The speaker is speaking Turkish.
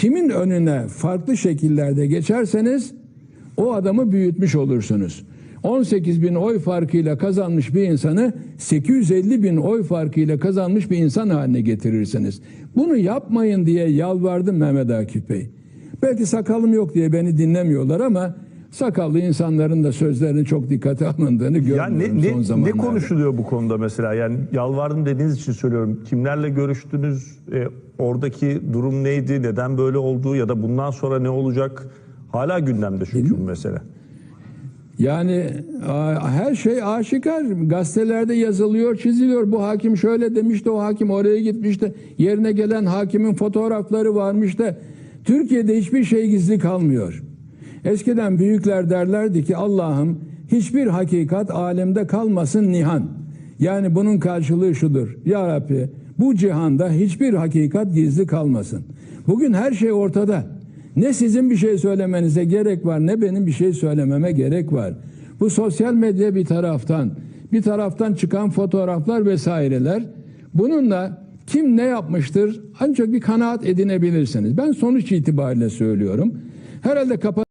kimin önüne farklı şekillerde geçerseniz o adamı büyütmüş olursunuz. 18 bin oy farkıyla kazanmış bir insanı 850 bin oy farkıyla kazanmış bir insan haline getirirsiniz. Bunu yapmayın diye yalvardım Mehmet Akif Bey. Belki sakalım yok diye beni dinlemiyorlar ama sakallı insanların da sözlerini çok dikkate alındığını görüyorum Yani ne, son ne, ne zamanlarda. konuşuluyor bu konuda mesela? Yani yalvardım dediğiniz için söylüyorum. Kimlerle görüştünüz? E, oradaki durum neydi? Neden böyle oldu? Ya da bundan sonra ne olacak? Hala gündemde çünkü bu mesele. Yani her şey aşikar. Gazetelerde yazılıyor, çiziliyor. Bu hakim şöyle demişti, o hakim oraya gitmişti. Yerine gelen hakimin fotoğrafları varmış da Türkiye'de hiçbir şey gizli kalmıyor. Eskiden büyükler derlerdi ki Allah'ım hiçbir hakikat alemde kalmasın nihan. Yani bunun karşılığı şudur. Ya Rabbi bu cihanda hiçbir hakikat gizli kalmasın. Bugün her şey ortada. Ne sizin bir şey söylemenize gerek var ne benim bir şey söylememe gerek var. Bu sosyal medya bir taraftan, bir taraftan çıkan fotoğraflar vesaireler bununla kim ne yapmıştır ancak bir kanaat edinebilirsiniz. Ben sonuç itibariyle söylüyorum. Herhalde kapat